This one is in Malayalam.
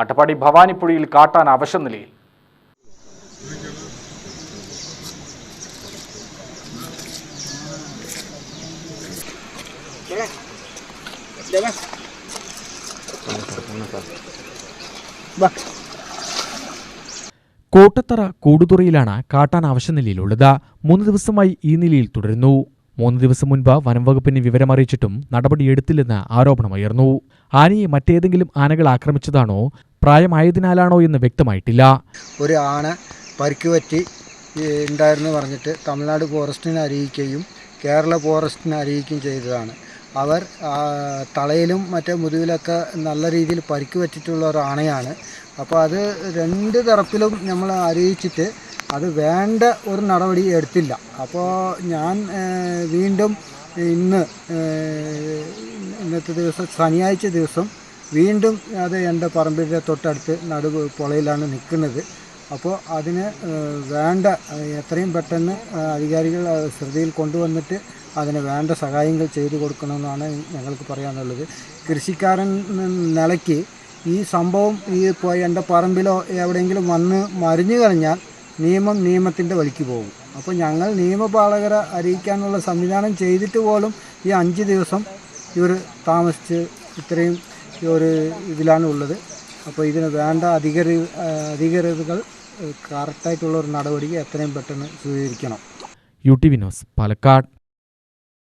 അട്ടപ്പാടി ഭവാനിപ്പുഴയിൽ കാട്ടാൻ അവശ നിലയിൽ. കോട്ടത്തറ കൂടുതുറയിലാണ് കാട്ടാൻ അവശനിലയിലുള്ളത് മൂന്ന് ദിവസമായി ഈ നിലയിൽ തുടരുന്നു. മൂന്ന് ദിവസം മുൻപ് വനം വകുപ്പിന് വിവരമറിയിച്ചിട്ടും നടപടിയെടുത്തില്ലെന്ന് ആരോപണമുയർന്നു. ആനയെ മറ്റേതെങ്കിലും ആനകൾ ആക്രമിച്ചതാണോ? പ്രായമായതിനാലാണോ എന്ന് വ്യക്തമായിട്ടില്ല. ഒരു ആന പരിക്കുപറ്റി ഉണ്ടായിരുന്നു പറഞ്ഞിട്ട് തമിഴ്നാട് ഫോറസ്റ്റിനെ അറിയിക്കുകയും കേരള ഫോറസ്റ്റിനെ അറിയിക്കുകയും ചെയ്തതാണ്. അവർ തളയിലും മറ്റേ മുതുകിലൊക്കെ നല്ല രീതിയിൽ പരിക്ക് പറ്റിയിട്ടുള്ള ഒരു ആണയാണ് അപ്പോൾ അത് രണ്ട് തരത്തിലും നമ്മൾ അറിയിച്ചിട്ട് അത് വേണ്ട ഒരു നടപടി എടുത്തില്ല. അപ്പോൾ ഞാൻ വീണ്ടും ഇന്ന് ഇന്നത്തെ ദിവസം ശനിയാഴ്ച ദിവസം വീണ്ടും അത് എന്റെ പറമ്പിന്റെ തൊട്ടടുത്ത് നടു പുളയിലാണ് നിൽക്കുന്നത്. അപ്പോൾ അതിന് വേണ്ട എത്രയും പെട്ടെന്ന് അധികാരികൾ ശ്രദ്ധയിൽ കൊണ്ടുവന്നിട്ട് അതിന് വേണ്ട സഹായങ്ങൾ ചെയ്തു കൊടുക്കണമെന്നാണ് ഞങ്ങൾക്ക് പറയാനുള്ളത്. കൃഷിക്കാരൻ നിലയ്ക്ക് ഈ സംഭവം ഈ എന്റെ പറമ്പിലോ എവിടെയെങ്കിലും വന്ന് മറിഞ്ഞു കഴിഞ്ഞാൽ നിയമം നിയമത്തിന്റെ വഴിക്ക് പോകും. അപ്പോൾ ഞങ്ങൾ നിയമപാലകരെ അറിയിക്കാനുള്ള സംവിധാനം ചെയ്തിട്ട് പോലും ഈ അഞ്ച് ദിവസം ഇവർ താമസിച്ച് ഇത്രയും ഒരു ഇതിലാണ് ഉള്ളത്. അപ്പോൾ ഇതിന് വേണ്ട അധികരി അധികൃതകൾ കറക്റ്റായിട്ടുള്ള ഒരു നടപടി എത്രയും പെട്ടെന്ന് സ്വീകരിക്കണം. U T Vinos Palakkad.